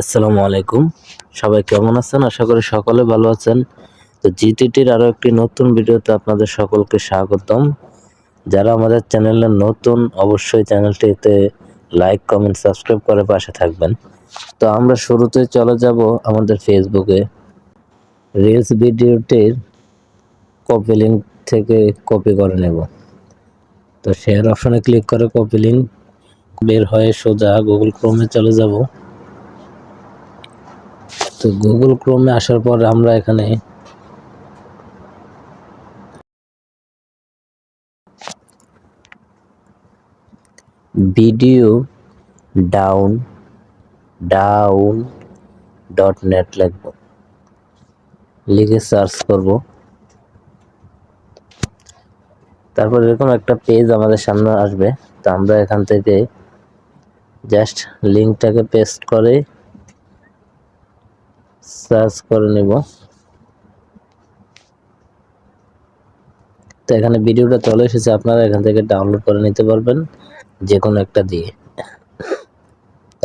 আসসালামু আলাইকুম। সবাই কেমন আছেন? আশা করি সকলে ভালো আছেন। তো জিটিটির আরও একটি নতুন ভিডিওতে আপনাদের সকলকে স্বাগতম। যারা আমাদের চ্যানেলে নতুন, অবশ্যই চ্যানেলটিতে লাইক, কমেন্ট, সাবস্ক্রাইব করে পাশে থাকবেন। তো আমরা শুরুতে চলে যাব আমাদের ফেসবুকে। রিলস ভিডিওটির কপি লিঙ্ক থেকে কপি করে নেব। তো শেয়ার অপশানে ক্লিক করে কপি লিঙ্ক বের হয়ে সোজা গুগল ক্রোমে চলে যাব। তো গুগল ক্রোমে আসার পর আমরা এখানে video down down dot net লিখব। লিখে সার্চ করব। তারপর এরকম একটা পেজ আমাদের সামনে আসবে। তো আমরা এখান থেকে জাস্ট লিঙ্কটাকে পেস্ট করে সার্চ করে নেব। তো এখানে ভিডিওটা চলে এসেছে, আপনারা এখান থেকে ডাউনলোড করে নিতে পারবেন যে কোনো একটা দিয়ে।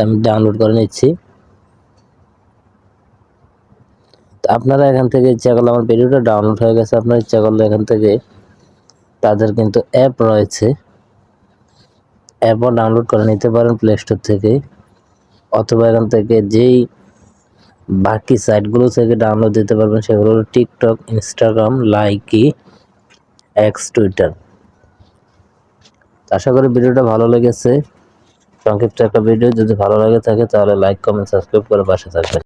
আমি ডাউনলোড করে নিচ্ছি। আপনারা এখান থেকে ইচ্ছা করলে আমার ভিডিওটা ডাউনলোড হয়ে গেছে, আপনার ইচ্ছা করলে এখান থেকে তাদের কিন্তু অ্যাপ রয়েছে। অ্যাপও ডাউনলোড করে নিতে পারেন প্লে স্টোর থেকে, অথবা এখান থেকে যেই বাকি সাইটগুলো থেকে ডাউনলোড দিতে পারবেন, সেগুলো হলো TikTok Instagram Likee X Twitter আশা করি ভিডিওটা ভালো লেগেছে। সংক্ষিপ্ত একটা ভিডিও যদি ভালো লাগে থাকে, তাহলে লাইক কমেন্ট সাবস্ক্রাইব করে পাশে থাকবেন।